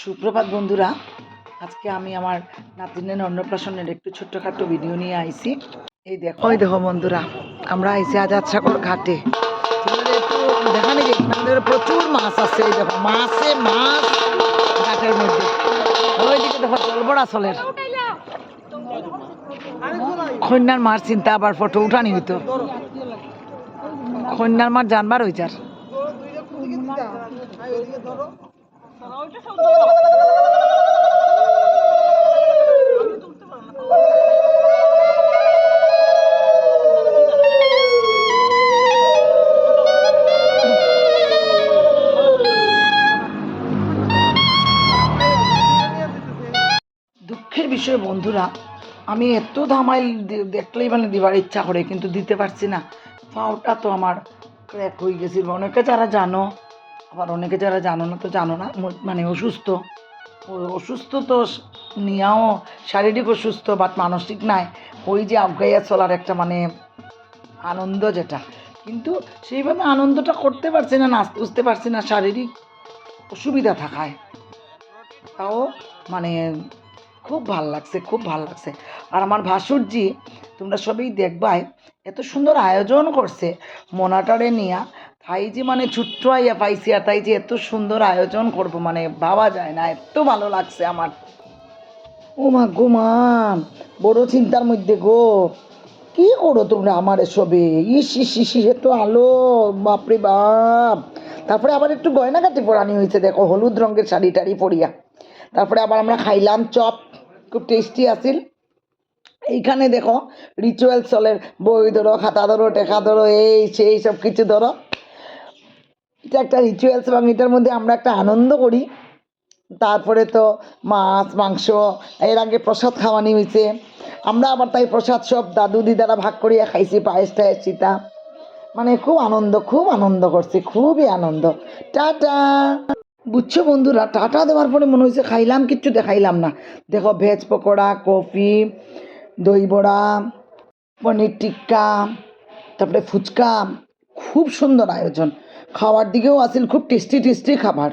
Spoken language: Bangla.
সুপ্রভাত বন্ধুরা, আজকে আমি আমার নাতিনের অন্নপ্রাশনের একটু ছোট্টখাট্ট ভিডিও নিয়ে আইছি। এই দেখো। ওই দেখো বন্ধুরা, আমরা আইছি আজাদ সাগর ঘাটে। দেখানি যে প্রচুর মাছ আছে, এই দেখো, মাছে মাছ ঘাটের মধ্যে। ওইদিকে দেখো জলবড়া চলের কন্যার মার চিন্তা, আবার ফটো উঠানি হইতো। কন্যার মার জানবার হইচার দুঃখের বিষয়, বন্ধুরা, আমি এত ধামাইল দেখলেই মানে দিবার ইচ্ছা করে, কিন্তু দিতে পারছি না। পাওটা তো আমার ক্র্যাক হয়ে গেছিল। অনেকে যারা জানো আবার অনেকে যারা জানো না তো জানো না মানে অসুস্থ। অসুস্থ তো নিয়াও শারীরিক অসুস্থ বাট মানসিক নাই। ওই যে আগাইয়া চলার একটা মানে আনন্দ যেটা। কিন্তু সেইভাবে আনন্দটা করতে পারছি না নাচতে বুঝতে পারছি না, শারীরিক অসুবিধা থাকায়। তাও মানে খুব ভালো লাগছে, খুব ভালো লাগছে। আর আমার ভাসুরজি, তোমরা সবই দেখবাই, এত সুন্দর আয়োজন করছে। মোনাটারে নিয়া তাই মানে ছোট্ট আইয়া পাইছি আর তাই যে এত সুন্দর আয়োজন করব মানে ভাবা যায় না, এত ভালো লাগছে আমার। ও মা গো মা, বড় চিন্তার মধ্যে গো। কি করো তোমরা আমার এসবে? ইস ইস ইস এত আলো, বাপরে বাপ। তারপরে আবার একটু গয়নাগাটি পরানি হয়েছে দেখো, হলুদ রঙের শাড়ি টাড়ি পরিয়া। তারপরে আবার আমরা খাইলাম চপ, খুব টেস্টি আছিল। এইখানে দেখো রিচুয়াল চলের বই ধরো, খাতা ধরো, টেকা ধরো, এই, সেই সব কিছু ধরো। এটা একটা রিচুয়ালস এবং এটার মধ্যে আমরা একটা আনন্দ করি। তারপরে তো মাছ, মাংস, এর আগে প্রসাদ খাওয়ানি হয়েছে আমরা আবার তাই প্রসাদ সব দাদু, দিদারা ভাগ করিয়া খাইছি, পায়েস টায়েস সীতা মানে খুব আনন্দ খুব আনন্দ করছি, খুবই আনন্দ। টাটা! বুঝছ বন্ধুরা, টাটা দেওয়ার পরে মনে হয়েছে খাইলাম, কিচ্ছু দেখাইলাম না। দেখো ভেজ পকোড়া, কফি, দই বড়া, পনির টিক্কা, তারপরে ফুচকা। খুব সুন্দর আয়োজন। খাওয়ার দিকেও আসিল খুব টেস্টি টেস্টি খাবার।